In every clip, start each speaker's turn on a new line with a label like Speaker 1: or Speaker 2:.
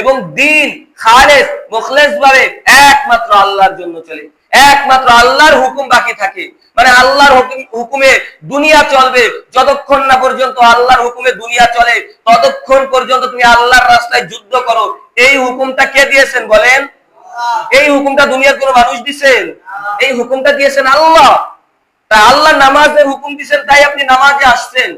Speaker 1: এবং দিন খালেস মুখলেস ভাবে একমাত্র আল্লাহর জন্য চলে। একমাত্র আল্লাহর হুকুম বাকি থাকে। মানে আল্লাহর হুকুমে দুনিয়া চলবে। যতক্ষণ না পর্যন্ত আল্লাহর হুকুমে দুনিয়া চলে ততক্ষণ পর্যন্ত তুমি আল্লাহর রাস্তায় যুদ্ধ করো। এই হুকুমটা কে দিয়েছেন বলেন? এই হুকুমটা দুনিয়ার কোন মানুষ দিছেন? এই হুকুমটা দিয়েছেন আল্লাহ। তাই আল্লাহ নামাজের হুকুম দিছেন তাই আপনি নামাজে আসছেন।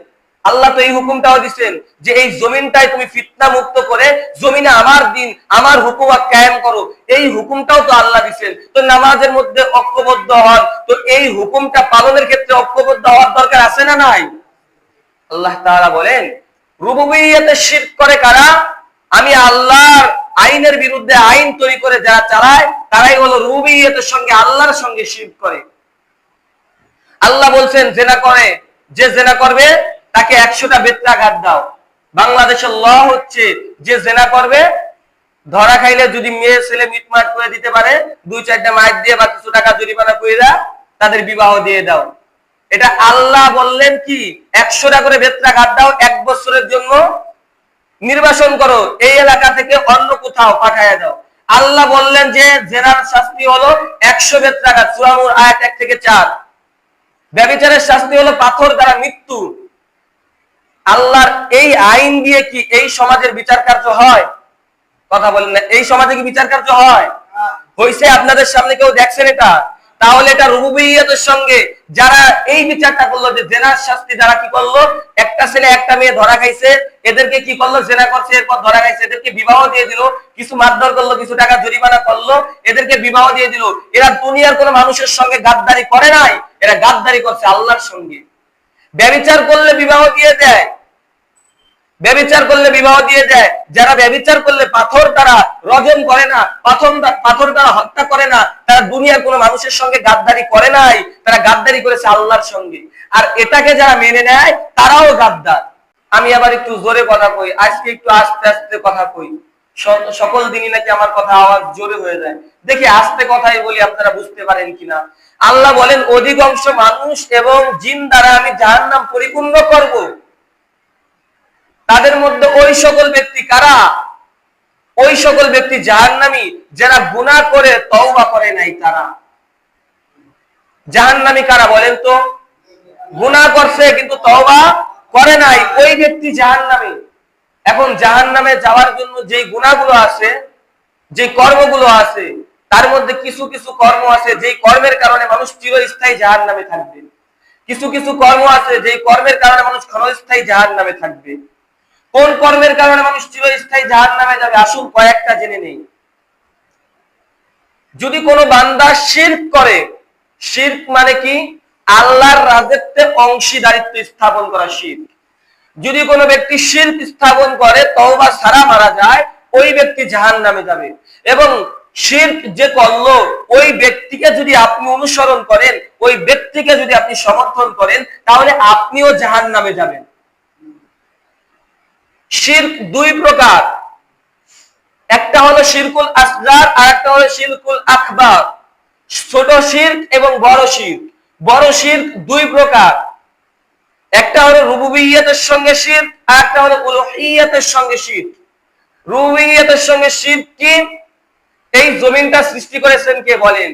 Speaker 1: আল্লাহ তো এই হুকুমটাও দিচ্ছেন যে এই জমিনটাই তুমি ফিতনা মুক্ত করে জমিনে আমার দিন, আমার হুকুম কায়েম করো। এই হুকুমটাও তো আল্লাহ দিচ্ছেন তো নামাজের মধ্যে ঐক্যবদ্ধ হন তো এই হুকুমটা পালনের ক্ষেত্রে ঐক্যবদ্ধ হওয়ার দরকার আছে না নাই? আল্লাহ তাআলা বলেন, রুবুবিয়তে শিরক করে কারা? আমি আল্লাহর আইনের বিরুদ্ধে আইন তৈরি করে যারা চালায়, তারাই হলো রুবুবিয়তের সঙ্গে আল্লাহর সঙ্গে শিরক করে। আল্লাহ বলছেন, জেনা করে। যে জেনা করবে তাকে একশোটা বেত্রাঘাত দাও। বাংলাদেশের ল হচ্ছে যে জেনা করবে, ধরা খাইলে যদি মেয়ে, ছেলে মিটমাট করে দিতে পারে, দুই চারটা মাইক দিয়ে বা কিছু টাকা জরিমানা করে তাদের বিবাহ দিয়ে দাও। এটা আল্লাহ বললেন কি, একশোটা করে বেত্রাঘাত দাও এক বছরের জন্য। নির্বাসন করো, এই এলাকা থেকে অন্য কোথাও পাঠাইয়া দাও। আল্লাহ বললেন যে জেনার শাস্তি হলো একশো বেত্রাঘাত। সুরামুর আয়াত এক থেকে চার। ব্যবচারের শাস্তি হলো পাথর দ্বারা মৃত্যু। আল্লাহর এই আইন দিয়ে কি এই সমাজের বিচার কার্য হয়? কথা বলেন না, এই সমাজে কি বিচার কার্য হয়? হইছে আপনাদের সামনে কেউ দেখছেন এটা? তাহলে এটা রুবুবিয়তের সঙ্গে যারা এই বিচারটা করল যে জেনার শাস্তি যারা কি করল? একটা ছেলে, একটা মেয়ে ধরা খাইছে, এদেরকে কি করল? জেনা করছে, এরপর ধরা খাইছে, এদেরকে বিবাহ দিয়ে দিল, কিছু মারধর করল, কিছু টাকা জরিমানা করল, এদেরকে বিবাহ দিয়ে দিল। এরা দুনিয়ার কোন মানুষের সঙ্গে গাদ্দারি করে নাই, এরা গাদ্দারি করছে আল্লাহর সঙ্গে। ব্যবিচার করলে বিবাহ দিয়ে দেয় ব্যবিচার করলে বিবাহ দিয়ে দেয়। যারা ব্যবিচার করলে পাথর তারা রজন করে না, পাথর পাথর তারা হত্যা করে না, তারা দুনিয়ার কোনো মানুষের সঙ্গে গাদ্দারি করে নাই, তারা গাদ্দারি করেছে আল্লাহর সঙ্গে। আর এটাকে যারা মেনে নেয়, তারাও গাদ্দার। আমি আবার একটু জোরে কথা কই, আজকে একটু আস্তে আস্তে কথা কই। সকল দিনই নাকি আমার কথা আওয়াজ জোরে হয়ে যায়। দেখি আস্তে কথাই বলি, আপনারা বুঝতে পারেন কিনা। আল্লাহ বলেন, অধিকাংশ মানুষ এবং জিন দ্বারা আমি জাহান নাম পরিপূর্ণ করব। তাদের মধ্যে ওই সকল ব্যক্তি কারা? ওই সকল ব্যক্তি জাহান্নামি, যারা গুণা করে, তওবা করে নাই তারা। জাহান্নামি কারা বলেন তো? গুণা করছে কিন্তু তওবা করে নাই, ওই ব্যক্তি জাহান্নামি। এখন জাহান্নামে যাওয়ার জন্য যে গুণাগুলো আছে যে কর্মগুলো আছে, তার মধ্যে কিছু কিছু কর্ম আছে যে কর্মের কারণে মানুষ চিরস্থায়ী জাহান নামে থাকবে। কিছু কিছু কর্ম আছে যে কর্মের কারণে মানুষ ক্ষণস্থায়ী জাহান নামে থাকবে। কোন কর্মের কারণে মানুষ চিরস্থায়ী জাহান নামে যাবে? আসুন কয়েকটা জেনে নেই। যদি কোনো বান্দা শির্ক করে, শির্ক মানে কি? আল্লাহর রাজত্বে অংশীদারিত্ব স্থাপন করা শির্ক। যদি কোনো ব্যক্তি শির্ক স্থাপন করে, তওবা সারা মারা যায়, ওই ব্যক্তি জাহান নামে যাবে। এবং শির্ক যে করল, ওই ব্যক্তিকে যদি আপনি অনুসরণ করেন, ওই ব্যক্তিকে যদি আপনি সমর্থন করেন, তাহলে আপনিও জাহান নামে যাবেন। শির্ক দুই প্রকার। একটা হলো শিরকুল আসগার, আর একটা হলো শিরকুল আকবার। ছোট শির্ক এবং বড় শির্ক। বড় শির্ক দুই প্রকার। একটা হলো রুবুবিয়তের সঙ্গে শির্ক, আর একটা হলো উলুহিয়তের সঙ্গে শির্ক। রুবুবিয়তের সঙ্গে শির্ক কি? এই জমিনটা সৃষ্টি করেছেন কে বলেন?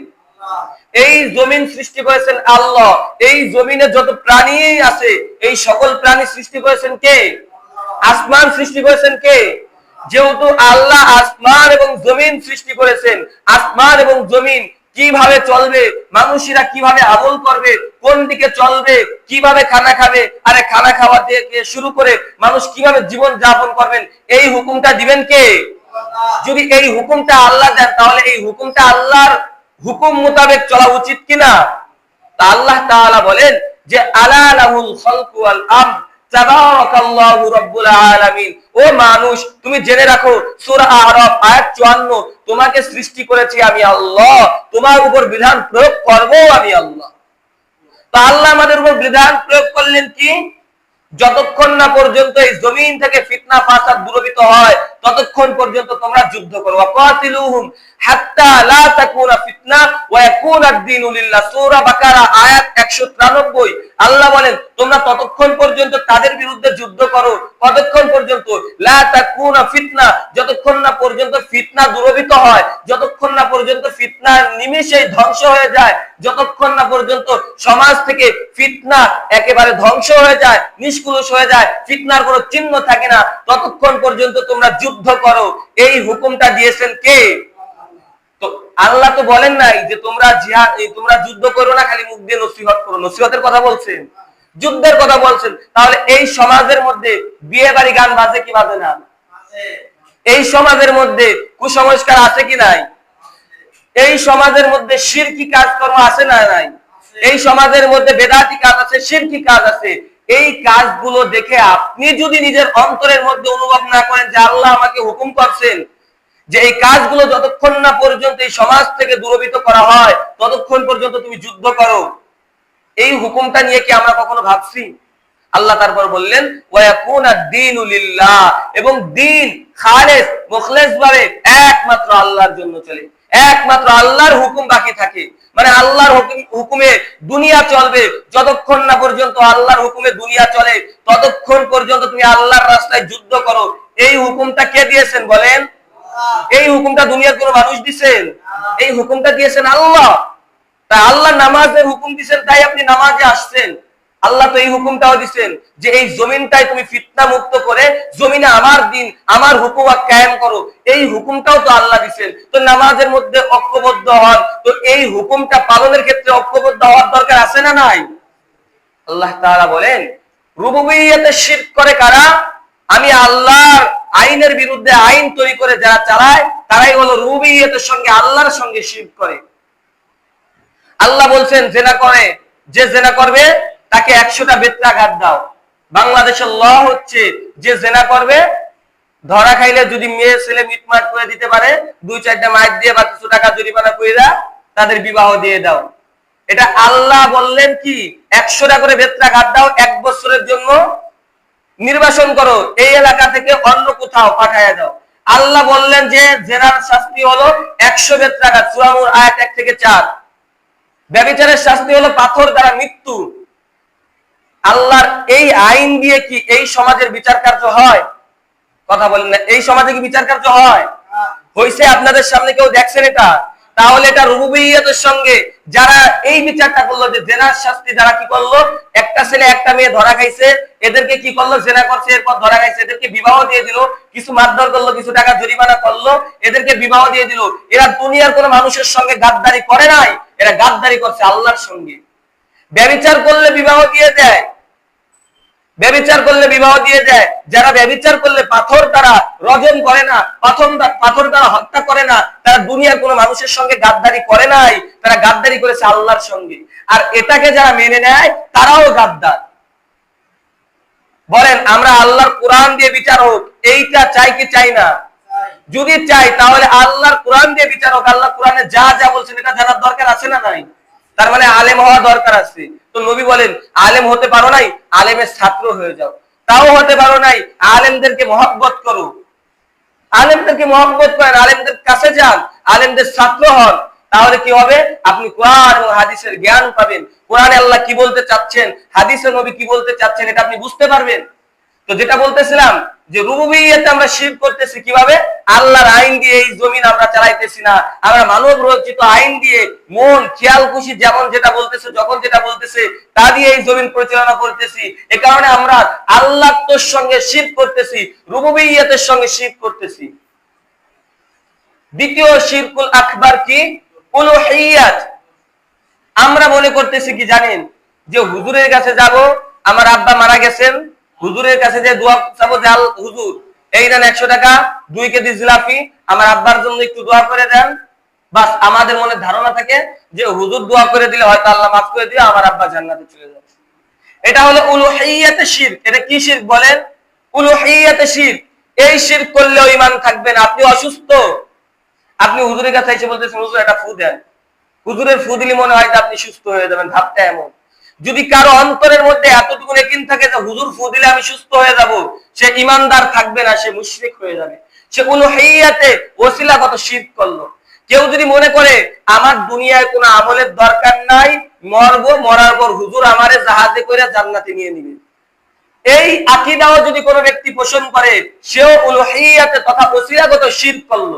Speaker 1: এই জমিন সৃষ্টি করেছেন আল্লাহ। এই জমিনে যত প্রাণী আছে, এই সকল প্রাণী সৃষ্টি করেছেন কে? আসমান সৃষ্টি করেছেন কে? যেহেতু আল্লাহ আসমান এবং জমিন সৃষ্টি করেছেন, আসমান এবং জমিন কীভাবে চলবে, মানুষেরা কীভাবে আমল করবে, কোন দিকে চলবে, কীভাবে খানা খাবে, আরে খানা খাওয়া থেকে শুরু করে মানুষ কীভাবে জীবন যাপন করবেন, এই হুকুমটা দিবেন কে? যদি এই হুকুমটা আল্লাহ দেন, তাহলে এই হুকুমটা আল্লাহর হুকুম মোতাবেক চলা উচিত কিনা? তা আল্লাহ তাআলা বলেন যে, আলা লাহুল খালকু ওয়াল আমর। ও মানুষ, তুমি জেনে রাখো আরব আয়াত 54 তোমাকে সৃষ্টি করেছি আমি আল্লাহ, তোমার উপর বিধান প্রয়োগ করব আমি আল্লাহ। তো আল্লাহ আমাদের উপর বিধান প্রয়োগ করলেন কি? যতক্ষণ না পর্যন্ত এই জমিন থেকে ফিতনা, ফাসাদ দূরবিত হয় ততক্ষণ পর্যন্ত তোমরা যুদ্ধ করো। ওয়াকাতিলুহুম হাত্তা লা তাকুনা ফিতনা ওয়া ইয়াকুনা আদ-দীনু লিল্লাহ। সূরা বাকারা, আয়াত 193 আল্লাহ বলেন, তোমরা ততক্ষণ পর্যন্ত তাদের বিরুদ্ধে যুদ্ধ করো। কতক্ষণ পর্যন্ত লা তাকুনা ফিতনা, যতক্ষণ না পর্যন্ত ফিতনা দূরীভূত হয়, যতক্ষণ না পর্যন্ত ফিতনা নিমেষেই ধ্বংস হয়ে যায়, যতক্ষণ না পর্যন্ত সমাজ থেকে ফিতনা একেবারে ধ্বংস হয়ে যায় নিষ্কুলস হয়ে যায়, ফিতনার কোনো চিহ্ন থাকে না, ততক্ষণ পর্যন্ত তোমরা করো, এই হুকুমটা দিয়েছেন কে? তো আল্লাহ তো বলেন নাই যে তোমরা জিহাদ তোমরা যুদ্ধ করো না, খালি মুখ দিয়ে নসিহত করো। নসিহতের কথা বলছেন। যুদ্ধের কথা বলছেন। তাহলে এই সমাজের মধ্যে বিয়ে বাড়ি গান বাজে কি বাজে না? এই সমাজের মধ্যে কুসংস্কার আছে কি নাই? এই সমাজের মধ্যে শিরকি কাজকর্ম আছে না নাই? এই সমাজের মধ্যে বেদাতি কাজ আছে, শিরকি কাজ আছে। এই কাজগুলো দেখে আপনি যদি নিজের অন্তরের মধ্যে অনুভব না করেন যে আল্লাহ আমাকে হুকুম করছেন, যে এই কাজগুলো যতক্ষণ না পর্যন্ত এই সমাজ থেকে দূরবিত করা হয়, ততক্ষণ পর্যন্ত তুমি যুদ্ধ করো। এই হুকুমটা নিয়ে কি আমরা কখনো ভাবছি? আল্লাহ তারপর বললেন এবং দিন খালেস, মুখলেস ভাবে একমাত্র আল্লাহর জন্য চলে। একমাত্র আল্লাহর হুকুম বাকি থাকে। মানে আল্লাহর হুকুমে দুনিয়া চলবে, যতক্ষণ না পর্যন্ত আল্লাহর হুকুমে দুনিয়া চলে, ততক্ষণ পর্যন্ত তুমি আল্লাহর রাস্তায় যুদ্ধ করো। এই হুকুমটা কে দিয়েছেন বলেন? এই হুকুমটা দুনিয়ার কোন মানুষ দিছেন? এই হুকুমটা দিয়েছেন আল্লাহ। তাই আল্লাহ নামাজের হুকুম দিছেন, তাই আপনি নামাজে আসছেন। আল্লাহ তো এই হুকুমটাও দিচ্ছেন যে এই জমিনটাই তুমি ফিতনা মুক্ত করে, জমিনে আমার দিন, আমার হুকুম কায়েম করো। এই হুকুমটাও তো আল্লাহ দিচ্ছেন তো নামাজের মধ্যে ঐক্যবদ্ধ হন। তো এই হুকুমটা পালনের ক্ষেত্রে ঐক্যবদ্ধ হওয়ার দরকার আছে না নাই? আল্লাহ তাআলা বলেন রুবুবিয়্যাতে শিরক করে কারা? আমি আল্লাহর আইনের বিরুদ্ধে আইন তৈরি করে যারা চালায়, তারাই হলো রুবুবিয়্যাতের সঙ্গে আল্লাহর সঙ্গে শিরক করে। আল্লাহ বলছেন, জেনা করে। যে জেনা করবে তাকে একশোটা বেত্রাঘাত দাও। বাংলাদেশের ল হচ্ছে যে জেনা করবে, ধরা খাইলে যদি মেয়ে, ছেলে মিটমাট করে দিতে পারে, দুই চারটা মাইক দিয়ে বা কিছু টাকা জরিমানা করে তাদের বিবাহ দিয়ে দাও। এটা আল্লাহ বললেন কি, একশোটা করে বেত্রাঘাত দাও এক বছরের জন্য। নির্বাসন করো, এই এলাকা থেকে অন্য কোথাও পাঠাইয়া দাও। আল্লাহ বললেন যে জেনার শাস্তি হলো একশো বেত্রাঘাত সুরামুর আয়াত এক থেকে চার। ব্যবচারের শাস্তি হলো পাথর দ্বারা মৃত্যু। আল্লাহর এই আইন দিয়ে কি এই সমাজের বিচার কার্য হয়? কথা বলেন না, এই সমাজে কি বিচার কার্য হয়? হইছে আপনাদের সামনে কেউ দেখছেন এটা? তাহলে এটা রুবুবিয়তের সঙ্গে যারা এই বিচারটা করল যে জেনার শাস্তি যারা কি করল? একটা ছেলে, একটা মেয়ে ধরা খাইছে, এদেরকে কি করল? জেনা করছে, এরপর ধরা খাইছে, এদেরকে বিবাহ দিয়ে দিল, কিছু মারধর করল, কিছু টাকা জরিমানা করল, এদেরকে বিবাহ দিয়ে দিল। এরা দুনিয়ার কোন মানুষের সঙ্গে গাদ্দারি করে নাই, এরা গাদ্দারি করছে আল্লাহর সঙ্গে। ব্যবিচার করলে বিবাহ দিয়ে দেয়। ব্যবিচার করলে বিবাহ দিয়ে দেয়। যারা ব্যবিচার করলে পাথর তারা রজন করে না, পাথর পাথর তারা হত্যা করে না, তারা দুনিয়ার কোনো মানুষের সঙ্গে গাদ্দারি করে নাই, তারা গাদ্দারি করেছে আল্লাহর সঙ্গে। আর এটাকে যারা মেনে নেয়, তারাও গাদ্দার। বলেন, আমরা আল্লাহর কোরআন দিয়ে বিচার হোক, এইটা চাই কি চাই না? যদি চাই, তাহলে আল্লাহর কোরআন দিয়ে বিচার হোক, আল্লাহ কোরআনে যা যা বলছেন, এটা জানার দরকার আছে না নাই? তার মানে আলেম হওয়া দরকার আছে। তো নবী বলেন, আলেম হতে পারো নাই, আলেমের ছাত্র হয়ে যাও। তাও হতে পারো নাই, আলেমদেরকে মহব্বত করো। আলেমদেরকে মহব্বত করেন, আলেমদের কাছে যান, আলেমদের ছাত্র হন। তাহলে কি হবে? আপনি কোরআন এবং হাদিসের জ্ঞান পাবেন। কোরআনে আল্লাহ কি বলতে চাচ্ছেন, হাদিসে নবী কি বলতে চাচ্ছেন, এটা আপনি বুঝতে পারবেন। তো যেটা বলতেছিলাম যে রুবুবিয়্যাতে আমরা শির করতেছি কীভাবে? আল্লাহর আইন দিয়ে এই জমিন আমরা চালাইতেছি না। আমরা মানব রচিত আইন দিয়ে মন, খেয়াল, খুশি যেমন যেটা বলতেছে, যখন যেটা বলতেছে, তা দিয়ে এই জমিন পরিচালনা করতেছি। এ কারণে আমরা আল্লাহ তোর সঙ্গে শির করতেছি রুবুবিয়্যাতের সঙ্গে শির করতেছি। দ্বিতীয় শিরকুল আকবার কি? উলুহিয়াত আমরা মনে করতেছি কি জানেন? যে হুজুরের কাছে যাব, আমার আব্বা মারা গেছেন হুজুরের কাছে যে দোয়া চাবো আল হুজুর, এই দেন একশো টাকা, দুই কেজি জিলাপি, আমার আব্বার জন্য একটু দোয়া করে দেন। বাস আমাদের মনে ধারণা থাকে যে, হুজুর দোয়া করে দিলে হয়তো আল্লাহ মাফ করে দিয়ে আমার আব্বা জান্নাতে চলে যাবে। এটা হলো উলু উলুহিয়াতে শির। এটা কি শির বলেন? উলু উলুহিয়াতে শির। এই শির করলেও ইমান থাকবেন আপনি অসুস্থ। আপনি হুজুরের কাছে এসে বলতেছেন, হুজুর, একটা ফু দেন। হুজুরের ফু দিলে মনে হয় যে, আপনি সুস্থ হয়ে যাবেন। ভাবটা এমন। যদি কারও অন্তরের মধ্যে এতটুকু একিন থাকে যে হুজুর ফু দিলে আমি সুস্থ হয়ে যাব, সে ইমানদার থাকবে না, সে মুশরিক হয়ে যাবে। সে কোনো হেইয়াতে ওসিলাগত শির করল। কেউ যদি মনে করে, আমার দুনিয়ায় কোনো আমলের দরকার নাই, মরব, মরার পর হুজুর আমারে জাহাজে করে জান্নাতে নিয়ে নিবে। এই আকিদাও যদি কোনো ব্যক্তি পোষণ করে, সেও উলুহিয়াতে তথা ওসিলাগত শিরক করল।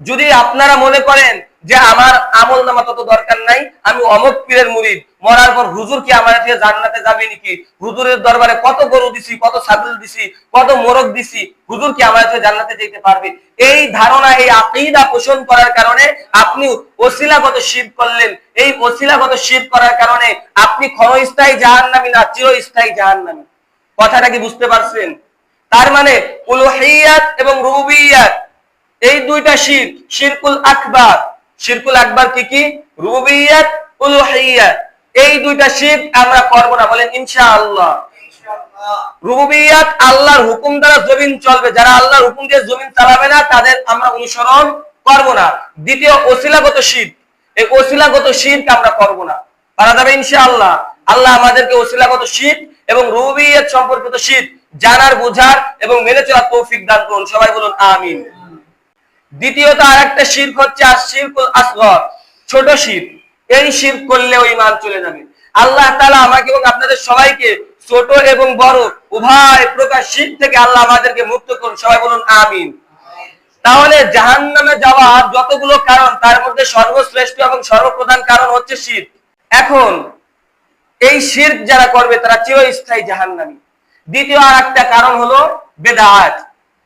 Speaker 1: যদি আপনারা মনে করেন যে আমার আমল নামা তত দরকার নাই, আমি অমক পীরের মুরিদ। মরার পর হুজুর কি আমার থেকে জান্নাতে যাবে নাকি? হুজুরের দরবারে কত গরু দিছি, কত ছাগল দিছি, কত মোরগ দিছি, হুজুর কি আমার থেকে জান্নাতে যেতে পারবে? এই ধারণা, এই আকিদা পোষণ করার কারণে আপনি ওসিলাগত শির করলেন। এই ওসিলাগত শির করার কারণে আপনি ক্ষণস্থায়ী জাহান্নামী না, চিরস্থায়ী জাহান্নামী। কথাটা কি বুঝতে পারছেন? তার মানে এবং রুবিয়াত এই দুইটা শির, শিরকুল আকবার। শিরকুল আকবার কি কি? রুবিয়াত উলুহিয়াত। এই দুইটা শির আমরা করব না, বলেন ইনশাআল্লাহ। রুবিয়াত আল্লাহর হুকুম দ্বারা জমিন চলবে। যারা আল্লাহর হুকুম দিয়ে জমিন চালাবে না, তাদের আমরা অনুসরণ করব না। দ্বিতীয় ওসিলাগত শির। এই ওসিলাগত শিরকে আমরা করব না। পারা যাবে ইনশাআল্লাহ। আল্লাহ আমাদেরকে ওসিলাগত শির এবং রুবিয়াত সম্পর্কিত শির জানার, বোঝার এবং মেনে চলার তৌফিক দান করুন। সবাই বলুন, আমিন। দ্বিতীয়ত আর একটা শির্ক হচ্ছে ছোট শির এই শির করলেও ইমান চলে যাবে। আল্লাহ তাআলা আমাকে এবং আপনাদের সবাইকে ছোট এবং বড় উভয় প্রকার শির থেকে আল্লাহ আমাদেরকে মুক্ত করুন। সবাই বলুন, আমিন। তাহলে জাহান্নামে যাওয়ার যতগুলো কারণ, তার মধ্যে সর্বশ্রেষ্ঠ এবং সর্বপ্রধান কারণ হচ্ছে শির এখন, এই শির্ক যারা করবে, তারা চিরস্থায়ী জাহান্নামী। দ্বিতীয় আর একটা কারণ হলো বেদাত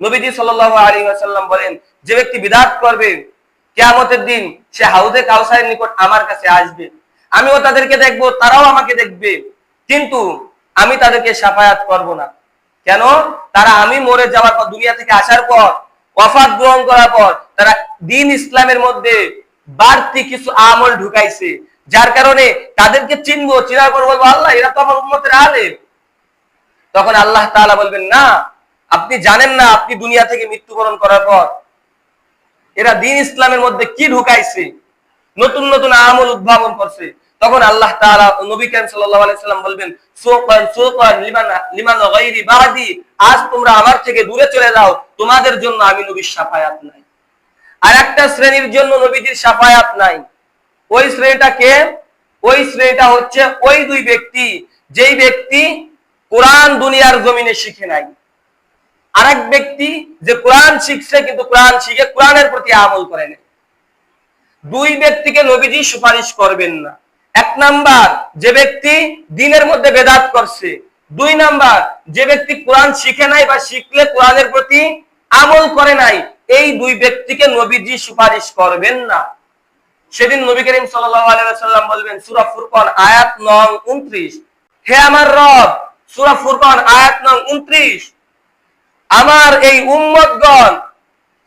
Speaker 1: নবীজি সাল্লাল্লাহু আলাইহি ওয়াসাল্লাম বলেন, যে ব্যক্তি বিদাত করবে, কিয়ামতের দিন সে হাউদে কাউসারের নিকট আমার কাছে আসবে। আমিও তাদেরকে দেখব, তারাও আমাকে দেখবে। কিন্তু আমি তাদেরকে সাফায়াত করব না। কেন? তারা আমি মরে যাওয়ার পর, দুনিয়া থেকে আসার পর, ওয়াফাত গ্রহণ করার পর, তারা দিন ইসলামের মধ্যে বাড়তি কিছু আমল ঢুকাইছে। যার কারণে তাদেরকে চিনবো, চিনার পর বলব, আল্লাহ, এরা তো আমার উন্মতের আলেম। তখন আল্লাহ তাআলা বলবেন, না আপনি জানেন না আপনি দুনিয়া থেকে মৃত্যুবরণ করার পর এরা দিন ইসলামের মধ্যে কি ঢুকাইছে, নতুন নতুন আমল উদ্ভাবন করছে। তখন আল্লাহ নবী সাল্লাম বলবেন আজ তোমরা আমার থেকে দূরে চলে যাও, তোমাদের জন্য আমি নবীর শাফায়াত নাই। আর একটা শ্রেণির জন্য নবীজির শাফায়াত নাই। ওই শ্রেণীটা কে? ওই শ্রেণীটা হচ্ছে ওই দুই ব্যক্তি, যেই ব্যক্তি কোরআন দুনিয়ার জমিনে শিখে নাই। আরেক ব্যক্তি যে কোরআন শিখছে, কিন্তু কোরআন শিখে কোরআনের প্রতি আমল করে নাই দুই ব্যক্তিকে নবীজি সুপারিশ করবেন না। এক নাম্বার, যে ব্যক্তি দিনের মধ্যে বেদাত করছে। দুই নাম্বার, যে ব্যক্তি কোরআন শিখে নাই বা শিখলে কোরআনের প্রতি আমল করে নাই, এই দুই ব্যক্তিকে নবীজি সুপারিশ করবেন না। সেদিন নবী করিম আলাইহি বলবেন, সূরা ফুরকান আয়াত নং 29 হে আমার রব, সূরা ফুরকান আয়াত নং 29 আমার এই উম্মতগণ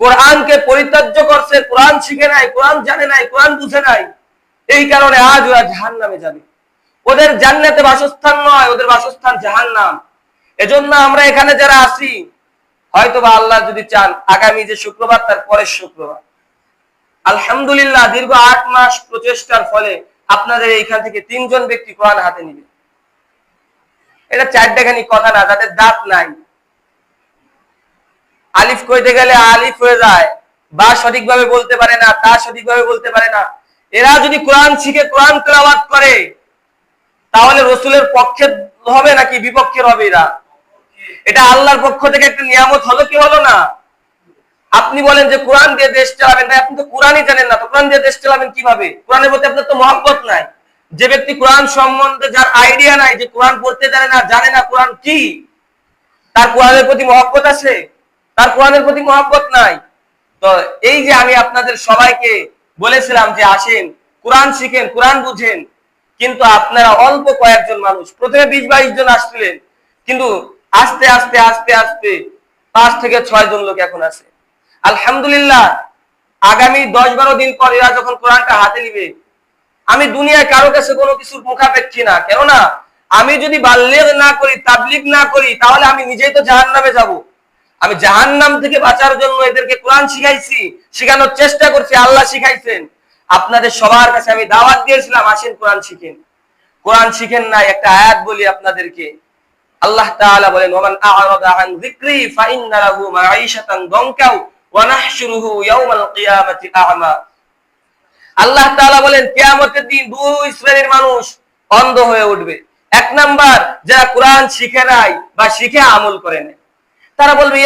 Speaker 1: কোরআনকে পরিত্যাজ্য করছে, কোরআন শিখে নাই, কোরআন জানে নাই, কোরআন বুঝে নাই, এই কারণে আজ ওরা জাহান্নামে যাবে। ওদের জান্নাতে বাসস্থান নয়, ওদের বাসস্থান জাহান্নাম। এজন্য আমরা এখানে যারা আছি হয়তো বা আল্লাহ যদি চান, আগামী যে শুক্রবার, তার পরের শুক্রবার। আলহামদুলিল্লাহ, দীর্ঘ আট মাস প্রচেষ্টার ফলে আপনাদের এইখান থেকে তিনজন ব্যক্তি কোরআন হাতে নিবে। এটা চারটাখানি কথা না, যাদের দাঁত নাই। আলিফ কইতে গেলে আলিফ হয়ে যায়। বা সঠিকভাবে বলতে পারে না, তা সঠিকভাবে বলতে পারে না। এরা যদি কোরআন শিখে, কোরআন তেলাওয়াত করে, তাহলে রসুলের পক্ষে হবে নাকি বিপক্ষের হবে এরা? এটা আল্লাহর পক্ষ থেকে একটা নিয়ামত হলো কি হলো না? আপনি বলেন যে কোরআন দিয়ে দেশ চালাবেন তাই আপনি তো কোরআনই জানেন না, তো কোরআন দিয়ে দেশ চালাবেন কীভাবে? কোরআনের প্রতি আপনার তো মহব্বত নাই। যে ব্যক্তি কোরআন সম্বন্ধে যার আইডিয়া নাই যে কোরআন পড়তে জানে না জানে না কোরআন কি, তার কোরআনের প্রতি মহব্বত আছে? তার কোরআনের প্রতি মহব্বত নাই। তো এই যে আমি আপনাদের সবাইকে বলেছিলাম যে আসেন, কোরআন শিখেন, কোরআন বুঝেন, কিন্তু আপনারা অল্প কয়েকজন মানুষ, প্রথমে বিশ বাইশ জন আসছিলেন, কিন্তু আস্তে আস্তে আস্তে আস্তে পাঁচ থেকে ছয় জন লোক এখন আছে। আলহামদুলিল্লাহ, আগামী দশ বারো দিন পর এরা যখন কোরআনটা হাতে নিবে, আমি দুনিয়ায় কারও কাছে কোনো কিছুর মুখাপেক্ষী না, কেননা আমি যদি বাল্যেগ না করি, তাবলিগ না করি, তাহলে আমি নিজেই তো জাহান নামে যাব। আমি জাহান নাম থেকে বাঁচার জন্য এদেরকে কোরআন শিখাইছি, শেখানোর চেষ্টা করছি, আল্লাহ শিখাইছেন। আপনাদের সবার কাছে আমি দাওয়াত দিয়েছিলাম, আসেন কোরআন শিখেন। কোরআন শিখেন না একটা আয়াত বলি আপনাদেরকে। আল্লাহ তাআলা বলেন, ওমান আ'রাদা আন যিকরি ফাইন্না লাহু মাঈশাতান দনকাও ওয়া নাহশুরুহু কিয়ামাতি আ'মা। আল্লাহ তাআলা বলেন, কিয়ামতের দিন দুই শ্রেণির মানুষ অন্ধ হয়ে উঠবে। এক নাম্বার, যারা কোরআন শিখে নাই বা শিখে আমল করে নেয় তারা বলবে,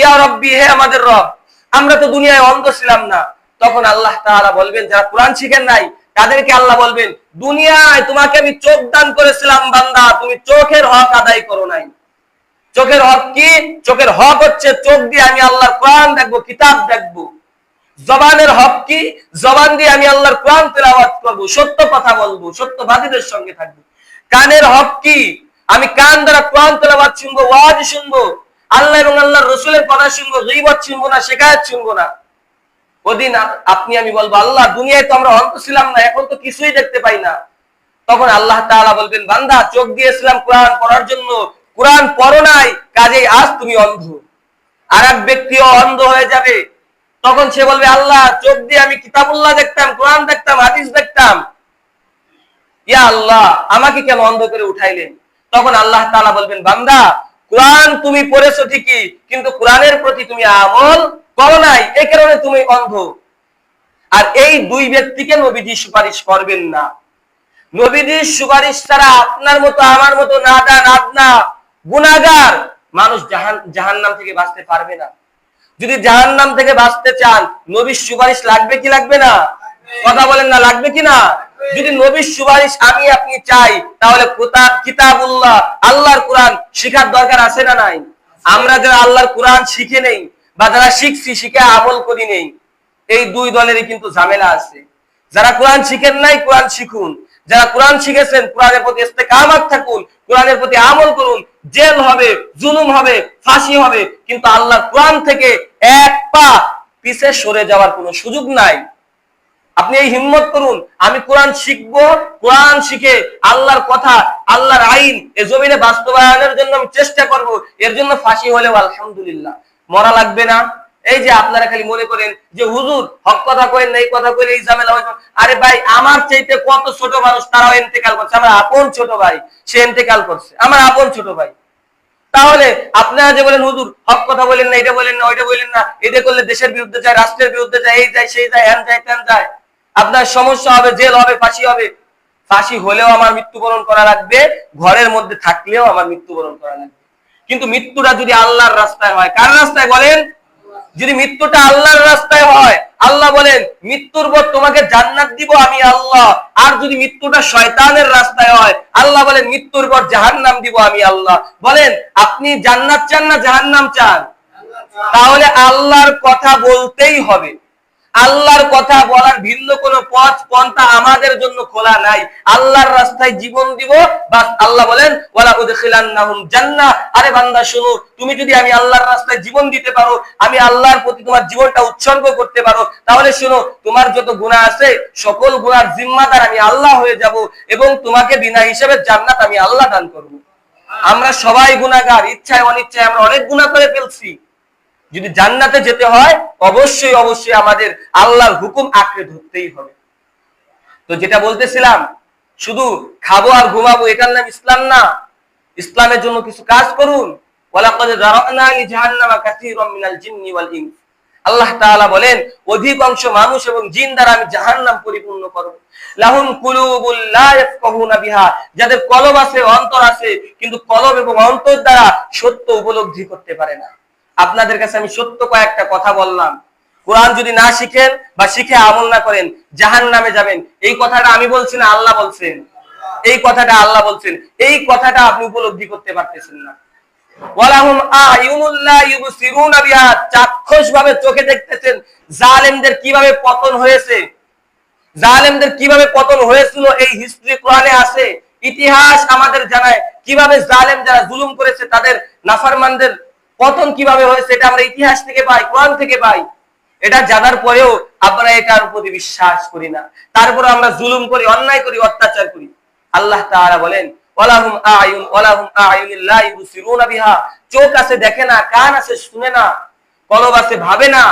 Speaker 1: ইয়া রব্বি, হে আমাদের রব, আমরা তো দুনিয়ায় অন্ধ ছিলাম না। তখন আল্লাহ তাআলা বলবেন, যারা কোরআন শিখেন নাই, তাদেরকে আল্লাহ বলবেন, দুনিয়ায় তোমাকে আমি চোখ দান করেছিলাম, বান্দা, তুমি চোখের হক আদায় করো নাই। চোখের হক কি? চোখের হক হচ্ছে চোখ দিয়ে আমি আল্লাহর কোরআন দেখব, কিতাব দেখব। জবানের হক কি? জবান দিয়ে আমি আল্লাহর কোরআন তেলাওয়াত করব, সত্য কথা বলব, সত্যবাদীদের সঙ্গে থাকব। কানের হক কি? আমি কান দ্বারা কোরআন তেলাওয়াত শুনব, ওয়াজ শুনব। আল্লাহ এবং আল্লাহর রসুলের কথা শুনব গীবত শুনব না, শেখায়ত শুনব না। ওদিন আপনি, আমি বলব, আল্লাহ, দুনিয়ায় তো আমরা অন্ত ছিলাম না, এখন তো কিছুই দেখতে পাই না। তখন আল্লাহ তাআলা বলবেন, বান্দা, চোখ দিয়েছিলাম কোরআন পড়ার জন্য, কোরআন পড়ো নাই, কাজেই আজ তুমি অন্ধ। আর এক ব্যক্তিও অন্ধ হয়ে যাবে। তখন সে বলবে, আল্লাহ, চোখ দিয়ে আমি কিতাবুল্লাহ দেখতাম, কোরআন দেখতাম, হাদিস দেখতাম। ইয়া আল্লাহ, আমাকে কেন অন্ধ করে উঠাইলেন? তখন আল্লাহ তাআলা বলবেন, বান্দা কোরআন তুমি পড়েছো ঠিকই, কিন্তু কোরআনের প্রতি তুমি আমল করো নাই এই কারণে তুমি অন্ধ। আর এই দুই ব্যক্তিকে নবীজি সুপারিশ করবেন না। নবীজির সুপারিশ ছাড়া আপনার মতো, আমার মতো নাদা, নাদনা গুনাগার মানুষ জাহান, জাহান্নাম থেকে বাঁচতে পারবে না। যদি জাহান্নাম থেকে বাঁচতে চান, নবীর সুপারিশ লাগবে কি লাগবে না? কথা বলেন না, লাগবে কি না? যদি নবীর সুপারিশ আমি আপনি চাই, তাহলে কিতাবুল্লাহ, আল্লাহর কোরআন শিখার দরকার আছে না নাই? আমরা যারা আল্লাহর কোরআন শিখে নেই বা যারা শিখছি, শিখে আমল করি নেই, এই দুই দলেরই কিন্তু ঝামেলা আছে। যারা কোরআন শিখেন নাই, কোরআন শিখুন। যারা কোরআন শিখেছেন, কোরআনের প্রতি ইস্তেকামাত থাকুন, কোরআনের প্রতি আমল করুন, জেল হবে, জুলুম হবে, ফাঁসি হবে, কিন্তু আল্লাহ কোরআন থেকে এক পা পিছে সরে যাওয়ার কোনো সুযোগ নাই। আপনি এই হিম্মত করুন, আমি কোরআন শিখব, কোরআন শিখে আল্লাহর কথা, আল্লাহর আইন এ জমিনে বাস্তবায়নের জন্য আমি চেষ্টা করব, এর জন্য ফাঁসি হলেও আলহামদুলিল্লাহ। মরা লাগবে না। এই যে আপনারা খালি মনে করেন যে, হুজুর, হক কথা করেন না এই কথা কইলে এই ঝামেলা হয়েছে আরে ভাই, আমার চাইতে কত ছোট মানুষ তারাও ইন্তেকাল করছে। আমার আপন ছোট ভাই, সে ইন্তেকাল করছে। আমার আপন ছোট ভাই। তাহলে আপনারা যে বলেন, হুজুর, হক কথা বলেন না, এটা বলেন না, ওইটা বলেন না। এটা করলে দেশের বিরুদ্ধে যায়, রাষ্ট্রের বিরুদ্ধে যায়, এই যায়, সেই যায় হ্যান যায় ত্যান যায়। আপনার সমস্যা হবে, জেল হবে, ফাঁসি হবে। ফাঁসি হলেও আমার মৃত্যুবরণ করা লাগবে, ঘরের মধ্যে থাকলেও আমার মৃত্যুবরণ করা লাগবে। কিন্তু মৃত্যুটা যদি আল্লাহর রাস্তায় হয়, কার রাস্তায় বলেন? যদি মৃত্যুটা আল্লাহর রাস্তায় হয়, আল্লাহ বলেন, মৃত্যুর পর তোমাকে জান্নাত দিব আমি আল্লাহ। আর যদি মৃত্যুটা শয়তানের রাস্তায় হয়, আল্লাহ বলেন, মৃত্যুর পর জাহান্নাম দিব আমি আল্লাহ। বলেন, আপনি জান্নাত চান না জাহান্নাম চান? তাহলে আল্লাহর কথা বলতেই হবে। আল্লাহর কথা বলার ভিন্ন কোনো পথ, পন্থা আমাদের জন্য খোলা নাই। আল্লাহর রাস্তায় জীবন দিব, বাস আল্লাহ বলেন, ওয়ালা উদখিলান্নাহুম জান্নাহ। আরে বান্দা, শুনো, তুমি যদি আমি আল্লাহর রাস্তায় জীবন দিতে পারো, আমি আল্লাহর প্রতি তোমার জীবনটা উৎসর্গ করতে পারো, তাহলে শুনো, তোমার যত গুনাহ আছে, সকল গুনার জিম্মাদার আমি আল্লাহ হয়ে যাব এবং তোমাকে বিনা হিসেবে জান্নাত আমি আল্লাহ দান করব। আমরা সবাই গুনাহগার, ইচ্ছায়, অনিচ্ছায় আমরা অনেক গুনাহ করে ফেলছি। যদি জান্নাতে যেতে হয়, অবশ্যই অবশ্যই আমাদের আল্লাহর হুকুম আঁকড়ে ধরতেই হবে। তো যেটা বলতেছিলাম, শুধু খাব আর ঘুমাবো, এটার নাম ইসলাম না। ইসলামের জন্য কিছু কাজ করুন। আল্লাহ বলেন, অধিকাংশ মানুষ এবং জিন দ্বারা আমি জাহান্নাম পরিপূর্ণ করব। বিহা। যাদের কলব আছে, অন্তর আছে, কিন্তু কলব এবং অন্তর দ্বারা সত্য উপলব্ধি করতে পারে না। আপনাদের কাছে আমি সত্য কয়েকটা কথা বললাম। কোরআন যদি না শিখেন বা শিখে আমল না করেন জাহান নামে যাবেন। এই কথাটা আমি বলছি না, আল্লাহ বলছেন। এই কথাটা আল্লাহ বলছেন। এই কথাটা আপনি উপলব্ধি করতে পারতেছেন না। ওয়ালাহুম আয়ুনুল লা ইউবসিরুনা বিহা, চাক্ষুষভাবে চোখে দেখতেছেন জালেমদের কীভাবে পতন হয়েছে। জালেমদের কীভাবে পতন হয়েছিল, এই হিস্ট্রি কোরআনে আছে। ইতিহাস আমাদের জানায় কীভাবে জালেম যারা জুলুম করেছে, তাদের নাফরমানদের পতন কীভাবে হয়েছে এটা আমরা ইতিহাস থেকে পাই, কোরআন থেকে পাই। এটা জানার পরেও আমরা এটার প্রতি বিশ্বাস করি না। তারপরে আমরা জুলুম করি, অন্যায় করি, অত্যাচার করি। আল্লাহ তাআলা বলেন, ওয়ালাহুম আয়ুন, ওয়ালাহুম আয়ুনিল লা ইবসিরুনা বিহা। চোখ আছে দেখে না, কান আছে শুনে না, কলব আছে ভাবে না।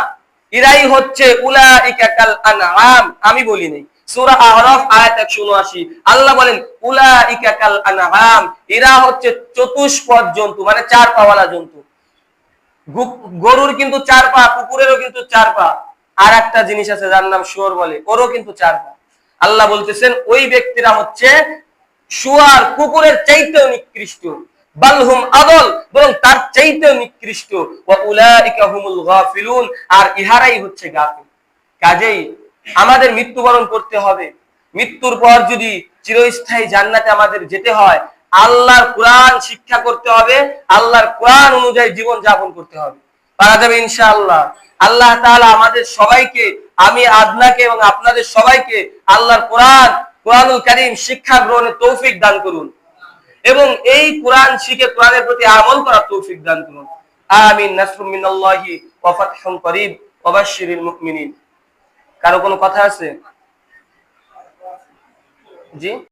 Speaker 1: ইরাই হচ্ছে উলাইকা কাল আনআম। আমি বলি নাই। সূরা আহরাফ আয়াত 179 আল্লাহ বলেন, উলাইকা কাল আনআম। এরা হচ্ছে চতুষ্পদ জন্তু মানে চার পাওয়ালা জন্তু। গরুর কিন্তু চার পা, কুকুরেরও কিন্তু চার পা। আর একটা জিনিস আছে যার নাম শুয়োর বলে, ওরও কিন্তু চার পা। আল্লাহ বলতেছেন, ওই ব্যক্তিরা হচ্ছে শুয়ার কুকুরের চাইতেও নিকৃষ্ট। বালহুম আদল, বরং তার চাইতেও নিকৃষ্ট। আর ইহারাই হচ্ছে গাফিল। কাজেই আমাদের মৃত্যুবরণ করতে হবে। মৃত্যুর পর যদি চিরস্থায়ী জান্নাতে আমাদের যেতে হয় আল্লাহর কোরআন শিক্ষা করতে হবে, আল্লাহর কোরআন অনুযায়ী জীবন যাপন করতে হবে। পারা যাবে ইনশাআল্লাহ। আল্লাহ তাআলা আমাদের সবাইকে, আমি আদনাকে এবং আপনাদের সবাইকে আল্লাহর কোরআন, কোরআনুল কারীম শিক্ষা গ্রহণের তৌফিক দান করুন। এবং এই কোরআন শিখে কোরআনের প্রতি আমল করার তৌফিক দান করুন। আমিন। নাসরুম মিনাল্লাহি ওয়া ফাতহুন করিব ওয়া বাশশিরিল মুমিনিন। কারও কোনো কথা আছে? জি?